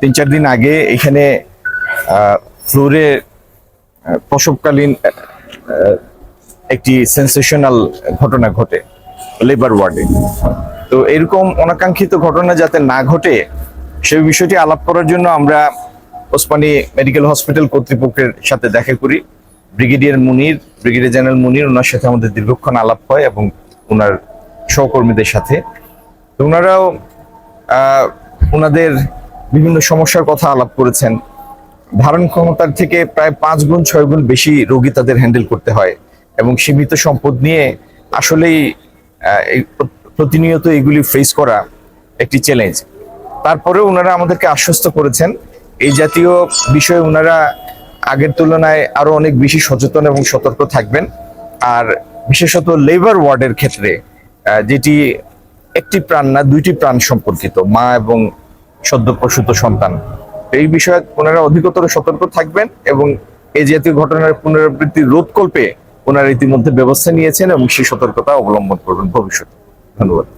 তিন চার দিন আগে এখানে ফ্লোরে প্রসবকালীন একটি সেন্সেশনাল ঘটনা ঘটে, লেবার ওয়ার্ডে। তো এরকম অনাকাঙ্ক্ষিত ঘটনা যাতে না ঘটে সেই বিষয়টি আলাপ করার জন্য আমরা ওসমানী মেডিকেল হসপিটাল কর্তৃপক্ষের সাথে দেখা করি। Brigadier Munir, brigadier general Munir, ওনার সাথে আমাদের দীর্ঘক্ষণ আলাপ হয় এবং ওনার সহকর্মীদের সাথে। তো ওনারাও ওনাদের বিভিন্ন সমস্যার কথা আলাপ করেছেন। ধারণ ক্ষমতার থেকে প্রায় পাঁচ গুণ, ছয় গুণ বেশি রোগী তাদের হ্যান্ডেল করতে হয় এবং সীমিত সম্পদ নিয়ে আসলেই প্রতিনিয়ত এগুলি ফেস করা একটি চ্যালেঞ্জ তারপরেও ওনারা আমাদেরকে আশ্বস্ত করেছেন। এই জাতীয় বিষয়ে ওনারা আগের তুলনায় আরও অনেক বেশি সচেতন এবং সতর্ক থাকবেন। আর বিশেষত লেবার ওয়ার্ডের ক্ষেত্রে যেটি একটি প্রাণ না, দুইটি প্রাণ সম্পর্কিত, মা এবং সদ্য প্রসূত সন্তান। এই বিষয়ে ওনারা অধিকতর সতর্ক থাকবেন এবং এই জাতীয় ঘটনার পুনরাবৃত্তি রোধ রোধকল্পে ওনারা ইতিমধ্যে ব্যবস্থা নিয়েছেন এবং সেই সতর্কতা অবলম্বন করবেন ভবিষ্যতে। ধন্যবাদ।